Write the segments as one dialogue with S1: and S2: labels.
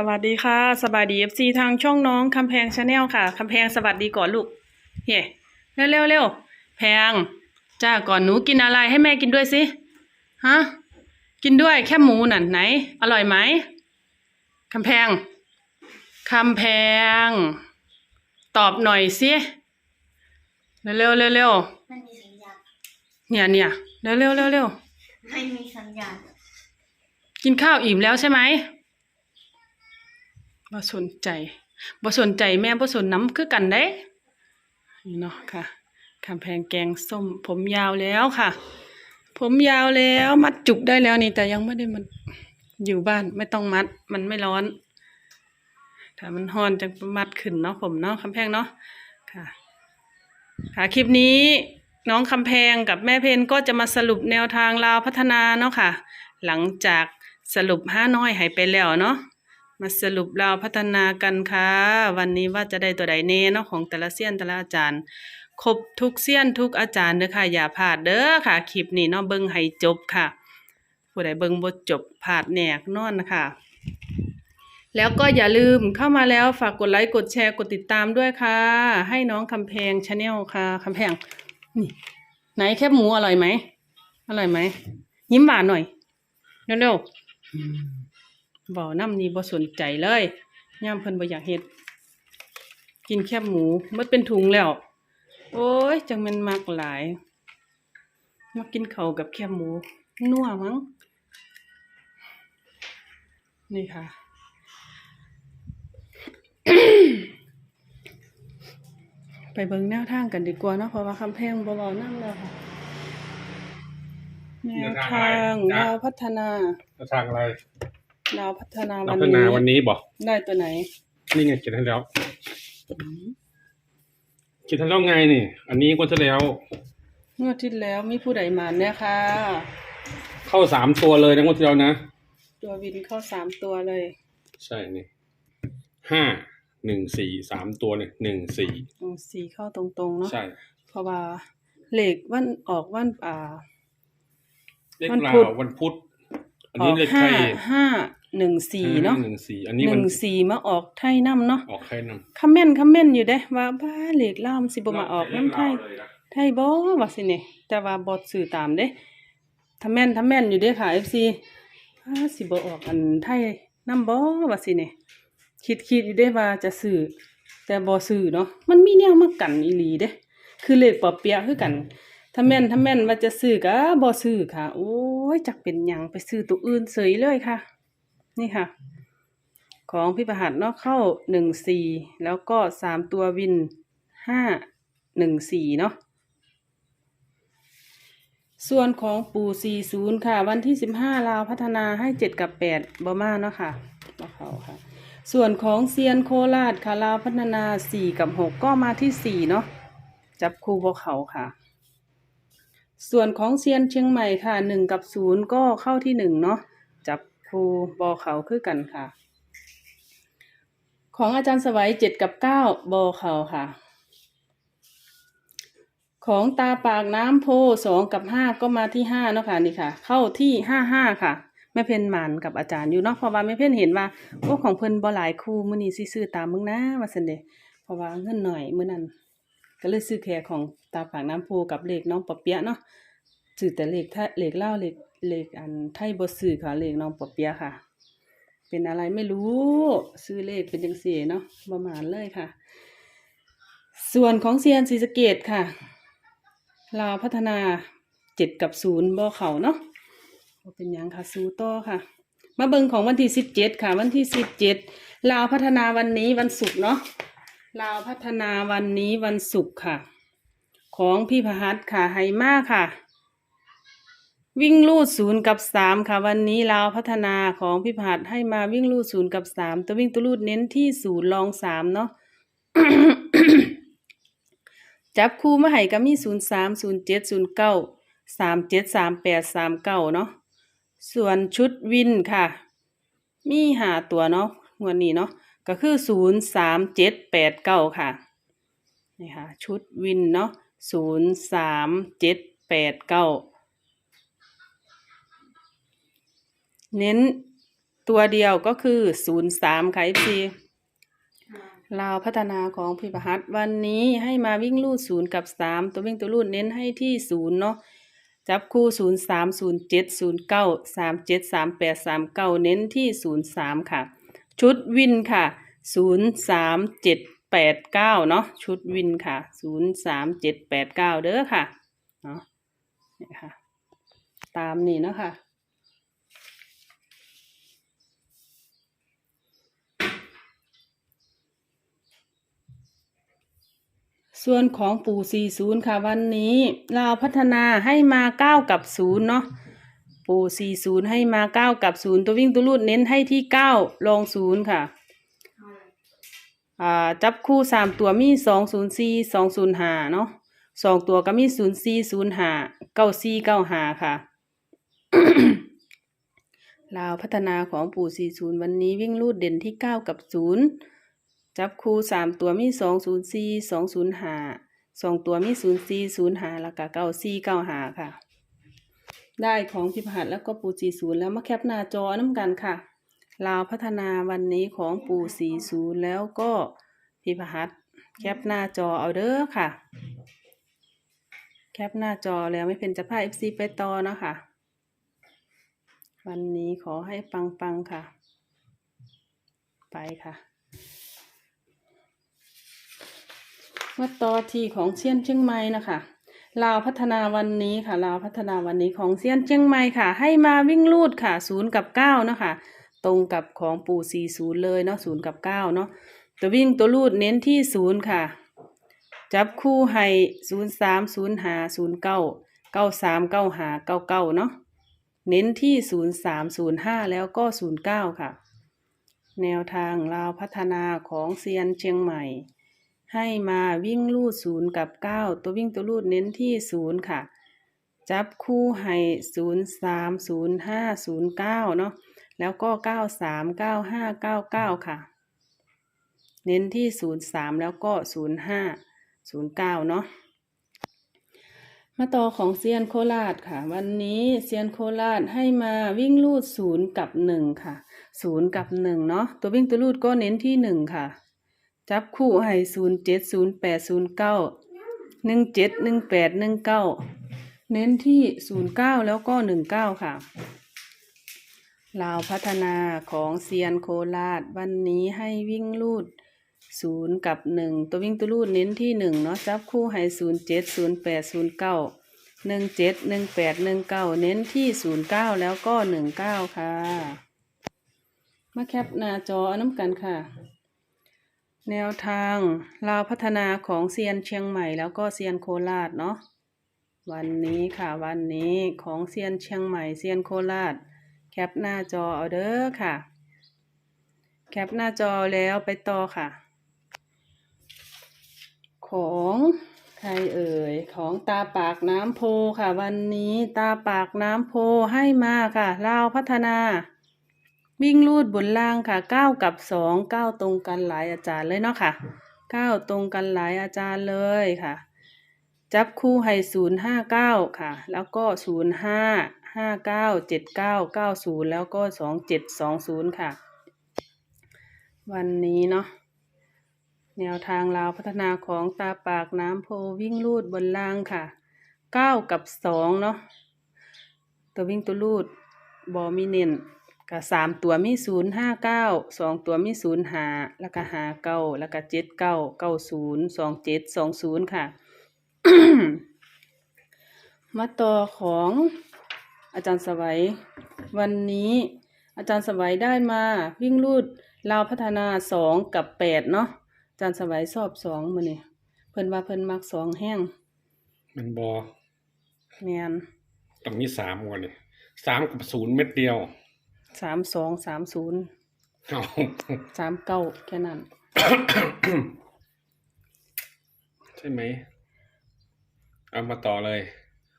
S1: สวัสดีค่ะสบายดีเอฟซีทางช่องน้องคำแพงชาแนลค่ะคำแพงสวัสดีก่อนลูกเย่เร็วเร็วเร็วแพงจ้าก่อนหนูกินอะไรให้แม่กินด้วยสิฮะกินด้วยแค่หมูนั่นไหน อร่อยไหมคำแพงคำแพง ตอบหน่อยสิเร็วเร็วเร็วเร็ว
S2: ไม่มีสัญญาณ
S1: เนี่ยเนี่ยเร็วเร็วเร็วเร็ว
S2: ไม่มีสัญญาณ
S1: กินข้าวอิ่มแล้วใช่ไหม บ่สนใจบ่สนใจแม่บ่สนน้ำคือกันเด้นี่เนาะค่ะคำแพงแกงส้ม ผมยาวแล้วค่ะ ผมยาวแล้วมัดจุกได้แล้วนี่ แต่ยังไม่ได้มันอยู่บ้านไม่ต้องมัด มันไม่ร้อน ถ้ามันฮอนจะมัดขึ้นเนาะผมเนาะคำแพงเนาะค่ะ ค่ะคลิปนี้น้องคำแพงกับแม่เพนก็จะมาสรุปแนวทางลาวพัฒนาเนาะค่ะ หลังจากสรุปห้าน้อยหายไปแล้วเนาะ มาสรุปลาพัฒนากันค่ะ วันนี้ว่าจะได้ตัวใดเน่เนาะของแต่ละเซียนแต่ละอาจารย์ครบทุกเซียนทุกอาจารย์เด้อค่ะ อย่าพลาดเด้อค่ะคลิปนี้เนาะเบิ่งให้จบค่ะ ผู้ใดเบิ่งบ่จบพลาดแหน่นอนนะคะแล้วก็อย่าลืมเข้ามาแล้วฝากกดไลค์กดแชร์กดติดตามด้วยค่ะ ให้น้องคำแพงชาแนลค่ะคำแพงนี่ไหนแคบหมูอร่อยไหมอร่อยไหมยิ้มหวานหน่อยเร็วๆ บ่น้ำนี่บ่สนใจเลยย่ามเพิ่นบ่อยากเฮ็ด กินแคบหมูมันเป็นถุงแล้ว โอ้ย จังแมันมากหลายมากินข้าวกับแคบหมู นัวมั้ง นี่ค่ะ ไปเบิ่งแนวทางกันดีกว่าเนาะเพราะว่าคำแพงบ่เว้านั่งแล้วค่ะแนวทางลาวพัฒนา
S3: จะทางอะไร
S1: ลาวพัฒนา
S3: พั
S1: วัน
S3: ฒ
S1: นี้
S3: นาวันนี้บอก
S1: ได้ตัวไหน
S3: นี่ไงเขียนให้แล้วเขียนให้แล้วไงนี่ อันนี้ก็จะแล้ว
S1: งวดที่แล้วมีผู้ใดมาเนี่ยค่ะ
S3: เข้าสามตัวเลยนะงวดที่แล้วนะ
S1: ตัววินเข้าสามตัวเลย
S3: ใช่นี่ห้าหนึ่งสี่สามตัวเนี่ยหนึ่งสี่
S1: อืมสีเข้าตรงๆเนาะ
S3: ใช่
S1: เพราะว่าเลขวันออกวันอ่า
S3: เลข
S1: วัน
S3: ลา
S1: พุธ
S3: ววันพุธ อัน
S1: อ
S3: นี้
S1: อก
S3: เลขไท
S1: ห้ายห้า หนึ่งสี่เนาะ
S3: หนึ่งสี่อันนี้
S1: ห
S3: มัน
S1: นึ่งสี่มาออกไทยน้ำเนาะ
S3: ออกใครนำ
S1: คอมเมนต์คอมเมนต์อยู่เด้ ว่าบ้าเลขล่ามนสิบ่มาออกน้ำไทย
S3: เลยนะ
S1: ไทยบ่ว่าสิเนี่ยแต่ว่าบ่ซื้อตามเด้ถ้าแม่นถ้าแม่นอยู่เด้ค่ะ FC อ้าสิบ่ออกอันไทยนำบ่ว่าสิเนี่ยคิดคิดอยู่เด้ว่าจะซื้อแต่บ่ซื้อเนาะมันมีแนวมากันอีหลีเด้คือเลขปอเปียะคือกันถ้าแม่นถ้าแม่นว่าจะซื้อก็บ่ซื้อค่ะ โอ้ยจักเป็นหยังไปซื้อตัวอื่นเสยเลยค่ะ นี่ค่ะ ของพี่ประหัสเนาะเข้าหนึ่งสี่แล้วก็สามตัววินห้าหนึ่งสี่เนาะส่วนของปู่สี่ศูนย์ค่ะ วันที่สิบห้าลาวพัฒนาให้เจ็ดกับแปดบอมาเนาะค่ะบอเขาค่ะ ส่วนของเซียนโคราชค่ะลาวพัฒนาสี่กับหกก็มาที่สี่เนาะจับคู่บอเขาค่ะส่วนของเซียนเชียงใหม่ค่ะหนึ่งกับศูนย์ก็เข้าที่หนึ่งเนาะ จับคู่บอเขาคือกันค่ะ ของอาจารย์สวัยเจ็ดกับเก้าบอเขาค่ะ ของตาปากน้ำโพสองกับห้าก็มาที่ห้าเนาะค่ะนี่ค่ะ เข้าที่ห้าห้าค่ะแม่เพ่นหมันกับอาจารย์อยู่เนาะเพราะว่าแม่เพ่นเห็นว่าโอ้ของเพิ่นบ่หลายคู่มื้อนี้ซื้อตามมึงนะว่าซั่นเดเพราะว่าเงินหน่อยมื้อนั้นก็เลยซื้อแค่ของตาปากน้ำโพกับเหลขน้องปอเปียะเนาะซื้อแต่เหลขไทยเหลขเล่าวเลข เลขอันไทยบ่ซื้อค่ะ เลขน้องปอเปียะค่ะ เป็นอะไรไม่รู้ ซื้อเลขเป็นจังเสี่เนาะประมาณเลยค่ะ ส่วนของเซียนศรีสเกดค่ะลาวพัฒนาเจ็ดกับศูนย์บ่เขาเนาะเป็นยังค่ะสู้ต่อค่ะ มาเบิงของวันที่สิบเจ็ดค่ะ วันที่สิบเจ็ดลาวพัฒนาวันนี้วันศุกร์เนาะลาวพัฒนาวันนี้วันศุกร์ค่ะ ของพี่พหัสค่ะไฮมาค่ะ วิ่งลูดศูนย์กับสามค่ะ วันนี้ลาพัฒนาของพี่ผาดให้มาวิ่งลูดศูนย์กับสามตัววิ่งตัวลูดเน้นที่ศูนย์ลองสามเนาะจับคู่มาให้ก็มีศูนย์สามศูนย์เจ็ดศูนย์เก้าสามเจ็ดสามแปดสามเก้าเนาะส่วนชุดวินค่ะ มีหาตัวเนาะงวดนี้เนาะก็คือศูนย์สามเจ็ดแปดเก้าค่ะนี่ค่ะ ชุดวินเนาะศูนย์สามเจ็ดแปดเก้า เน้นตัวเดียวก็คือศูนย์สามค่ะ FC ลาวพัฒนาของพิพหัสวันนี้ให้มาวิ่งลูดศูนย์กับสามตัววิ่งตัวลูดเน้นให้ที่ศูนย์เนาะจับคู่ศูนย์สามศูนย์เจ็ดศูนย์เก้าสามเจ็ดสามแปดสามเก้าเน้นที่ศูนย์สามค่ะ ชุดวินค่ะศูนย์สามเจ็ดแปดเก้าเนาะชุดวินค่ะศูนย์สามเจ็ดแปดเก้าเด้อค่ะเนาะนี่ค่ะ ตามนี้เนาะค่ะ ส่วนของปู่ 40 ค่ะ วันนี้เราพัฒนาให้มา 9 กับ 0 เนาะปู่ 40 ให้มา 9 กับ 0 ตัววิ่งตัวรูดเน้นให้ที่ 9 ลง 0 ค่ะ อ่า จับคู่ 3 ตัวมี 204 205 เนาะสองตัวก็มี 04 05 94 95 ค่ะลาวพัฒนาของปู่ 40 วันนี้วิ่งรูดเด่นที่ 9 กับ 0 จับคู่สามตัวมีสองศูนย์สี่สองศูนย์ห้าสองตัวมีศูนย์สี่ศูนย์ห้าแล้วก็เก้าสี่เก้าห้าค่ะ ได้ของพิพหัสแล้วก็ปูสี่ศูนย์แล้วมาแคปหน้าจอน้ำกันค่ะลาวพัฒนาวันนี้ของปูสี่ศูนย์แล้วก็พิพหัสแคปหน้าจอเอาเด้อค่ะ แคปหน้าจอแล้วไม่เป็นจะพาเอฟซีไปต่อเนาะค่ะวันนี้ขอให้ปังๆค่ะ ไปค่ะ มาต่อที่ของเซียนเชียงใหม่นะคะลาวพัฒนาวันนี้ค่ะลาวพัฒนาวันนี้ของเซียนเชียงใหม่ค่ะ ให้มาวิ่งลูดค่ะศูนย์กับเก้าเนาะค่ะตรงกับของปู่สี่ศูนย์เลยเนาะศูนย์กับเก้าเนาะตัววิ่งตัวลูดเน้นที่ศูนย์ค่ะ จับคู่ให้ศูนย์สามศูนย์หาศูนย์เก้าเก้าสามเก้าหาเก้าเก้าเนาะเน้นที่ศูนย์สามศูนย์ห้าแล้วก็ศูนย์เก้าค่ะ แนวทางลาวพัฒนาของเซียนเชียงใหม่ ให้มาวิ่งลูดศูนย์กับเก้าตัววิ่งตัวลูดเน้นที่ศูนย์ค่ะ จับคู่ให้ศูนย์สามศูนย์ห้าศูนย์เก้าเนาะแล้วก็เก้าสามเก้าห้าเก้าเก้าค่ะ เน้นที่ศูนย์สามแล้วก็ศูนย์ห้าศูนย์เก้าเนาะมาต่อของเซียนโคราชค่ะ วันนี้เซียนโคราชให้มาวิ่งลูดศูนย์กับหนึ่งค่ะศูนย์กับหนึ่งเนาะตัววิ่งตัวลูดก็เน้นที่หนึ่งค่ะ จับคู่ให้ศูนย์เจ็ดศูนย์แปดศูนย์เก้าหนึ่งเจ็ดหนึ่งแปดหนึ่งเก้าเน้นที่ศูนย์เก้าแล้วก็หนึ่งเก้าค่ะลาวพัฒนาของเซียนโคราชวันนี้ให้วิ่งลูดศูนย์กับหนึ่งตัววิ่งตัวลูดเน้นที่หนึ่งเนาะจับคู่ให้ศูนย์เจ็ดศูนย์แปดศูนย์เก้าหนึ่งเจ็ดหนึ่งแปดหนึ่งเก้าเน้นที่ศูนย์เก้าแล้วก็หนึ่งเก้าค่ะ มาแคปหน้าจอเอาน้ำกันค่ะ แนวทางลาวพัฒนาของเซียนเชียงใหม่แล้วก็เซียนโคราชเนาะวันนี้ค่ะวันนี้ของเซียนเชียงใหม่เซียนโคราช แคปหน้าจอเอาเด้อค่ะ แคปหน้าจอแล้วไปต่อค่ะ ของใครเอ่ยของตาปากน้ำโพค่ะ วันนี้ตาปากน้ำโพให้มาค่ะลาวพัฒนา วิ่งลูดบนล่างค่ะเก้ากับสองเก้าตรงกันหลายอาจารย์เลยเนาะค่ะเก้าตรงกันหลายอาจารย์เลยค่ะ จับคู่ให้ศูนย์ห้าเก้าค่ะ แล้วก็ศูนย์ห้าห้าเก้าเจ็ดเก้าเก้าศูนย์แล้วก็สองเจ็ดสองศูนย์ค่ะ วันนี้เนาะแนวทางลาวพัฒนาของตาปากน้ำโพวิ่งลูดบนล่างค่ะเก้ากับสองเนาะตัววิ่งตัวลูดบอมีเน้น ก็สามตัวมีศูนย์ห้าเก้าสองตัวมีศูนย์หาแล้วก็หาเก้าแล้วก็เจ็ดเก้าเก้าศูนย์สองเจ็ดสองศูนย์ค่ะ มาต่อของอาจารย์สวัย วันนี้อาจารย์สวัยได้มาวิ่งลูดลาวพัฒนาสองกับแปดเนาะอาจารย์สวัยสอบสองมือนี่เพิ่นว่าเพิ่นมักสองแห้ง
S3: มันบอ
S1: แมน
S3: ต้องมีสามวันนี่สามกับศูนย์เม็ดเดียว
S1: สามสองสามศูนย์
S3: เอา
S1: สามเก้าแค่นั้น
S3: ใช่ไหม เอามาต่อเลย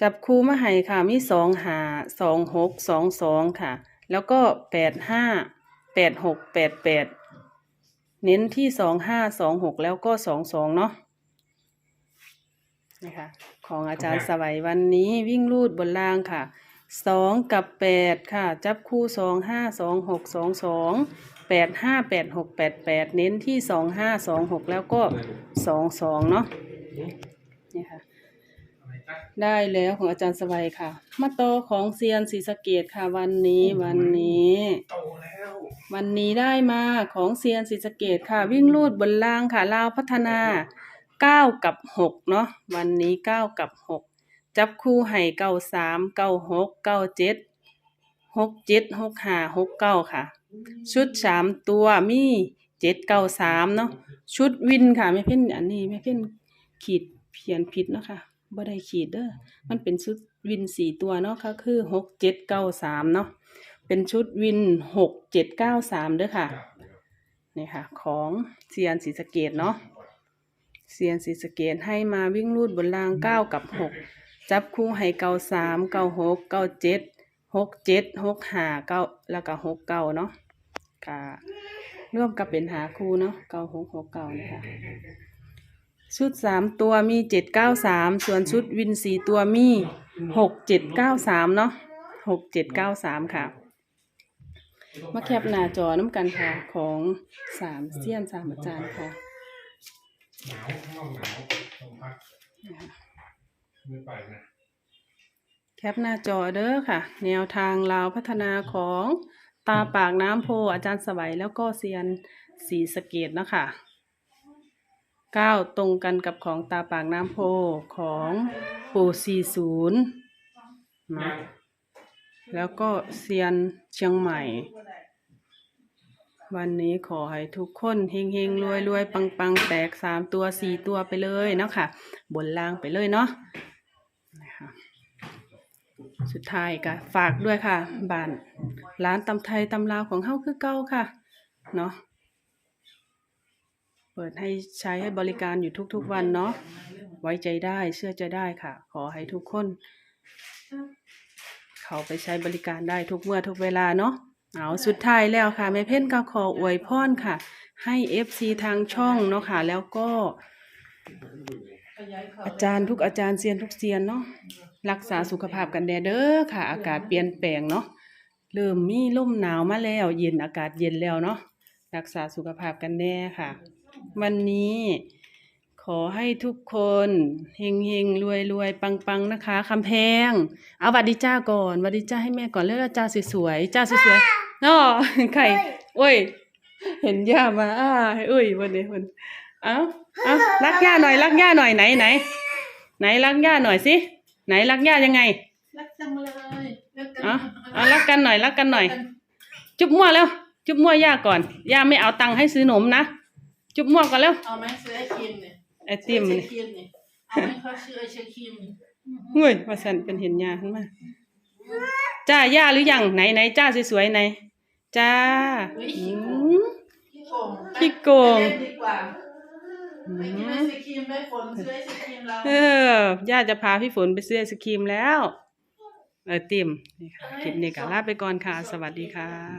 S1: จับคู่มาให้ค่ะ มีสองหาสองหกสองสองค่ะ แล้วก็แปดห้าแปดหกแปดแปดเน้นที่สองห้าสองหกแล้วก็สองสองเนาะนะคะของอาจารย์สวัยวันนี้วิ่งลูดบนล่างค่ะ สองกับแปดค่ะ จับคู่สองห้าสองหกสองสองแปดห้าแปดหกแปดแปดเน้นที่สองห้าสองหกแล้วก็สองสองเนาะนี่ค่ะ ได้แล้วของอาจารย์สวัยค่ะ มาโตของเซียนศรีสะเกดค่ะ วันนี้วันนี้
S3: ว
S1: วันนี้ได้มาของเซียนศรีสะเกดค่ะ วิ่งลูดบนล่างค่ะลาวพัฒนาเก้ากับหกเนาะวันนี้เก้ากับหก จับคู่ให้เก้าสามเก้าหกเก้าเจ็ดหกเจ็ดหกห้าหกเก้าค่ะ ชุดสามตัวมีเจ็ดเก้าสามเนาะชุดวินค่ะไม่เพ่นอันนี้ไม่เพ่นขีดเพียนผิดเนาะค่ะบ่ได้ขีดเด้อมันเป็นชุดวินสี่ตัวเนาะก็คือหกเจ็ดเก้าสามเนาะเป็นชุดวินหกเจ็ดเก้าสามเด้อค่ะนี่ค่ะ ของเซียนศรีสเกดเนาะเซียนศรีสเกดให้มาวิ่งรูดบนรางเก้ากับหก จับคู่ให้เก้าสามเก้าหกเก้าเจ็ดหกเจ็ดหกห้าเก้าแล้วก็หกเก้าเนาะค่ะร่วมกับเป็นหาคู่เนาะเก้าหกหกเก้านะคะชุดสามตัวมีเจ็ดเก้าสามส่วนชุดวินสี่ตัวมีหกเจ็ดเก้าสามเนาะหกเจ็ดเก้าสามค่ะ มาแคปหน้าจอน้ำกันค่ะ ของสามเสี้ยนสามอาจารย์ค่ะ
S3: ไม่ไปนะ
S1: แคปหน้าจอเด้อค่ะ แนวทางลาวพัฒนาของตาปากน้ำโพอาจารย์สวัยแล้วก็เซียนสีสะเกตเนาะค่ะเก้าตรงกันกับของตาปากน้ำโพของปูสี่ศูนย์เนาะแล้วก็เซียนเชียงใหม่ วันนี้ขอให้ทุกคนเฮงเฮงรวยรวยปังปังแตกสามตัวสี่ตัวไปเลยเนาะค่ะ บนล่างไปเลยเนาะนะคะ สุดท้ายก็ฝากด้วยค่ะบ้านร้านตำไทยตำลาวของเฮาคือเก่าค่ะ เนาะเปิดให้ใช้ให้บริการอยู่ทุกๆวันเนาะไว้ใจได้เชื่อใจได้ค่ะ ขอให้ทุกคน เขาไปใช้บริการได้ทุกเมื่อทุกเวลาเนาะเอาสุดท้ายแล้วค่ะแม่เพ่นก็ขออวยพรค่ะ ให้ FC ทางช่องเนาะค่ะ แล้วก็ อาจารย์ทุกอาจารย์เซียนทุกเซียนเนาะ รักษาสุขภาพกันแน่เด้อค่ะ อากาศเปลี่ยนแปลงเนาะเริ่มมีลมหนาวมาแล้ว เย็นอากาศเย็นแล้วเนาะรักษาสุขภาพกันแน่ค่ะ วันนี้ขอให้ทุกคนเฮงเฮงรวยรวยปังปังนะคะคำแพง เอาวัดดีจ้าก่อนวัดดีจ้าให้แม่ก่อนเรียกว่าจ้าสวยๆจ้าสวยๆนาะไข่โอ้ย เห็นย่ามาอ้าเอ้ยวันนี้วันเอาเอารักย่าหน่อยรักย่าหน่อยไหนไหนไหนรักย่าหน่อยสิ ไหนรักย่ายังไง
S4: รักจังเลยรักกัน
S1: เอาเอารักกันหน่อยรักกันหน่อย จุ๊บมั่วแล้ว จุ๊บมั่วย่าก่อน ย่าไม่เอาตังค์ให้ซื้อหนมนะ จุ๊บมั่วก่อนแล้ว
S4: เอาไหมซื้อไอครีมเนี่ย
S1: ไอติม
S4: ซื้อ
S1: นี่
S4: ไอครีมเนี่ยเอาไหมเขาซื้อไอเชครีมเนี่ย
S1: เฮ้ยว่าสันเป็นเห็นย่าขึ้นมาจ้าย่าหรือยังไหนไหนจ้าสวยๆไหนจ้าอืม
S4: ขี้โกง
S1: ขี้โกง
S4: ไปเล่นดีกว่า ไปกินไอศครีมไปฝนซื้อไอศครีมเรา
S1: เออย่าจะพาพี่ฝนไปซื้อไอศครีมแล้ว เออติมนี่ค่ะคลิปนี้ก็ลาไปก่อนค่ะ สวัสดีค่ะ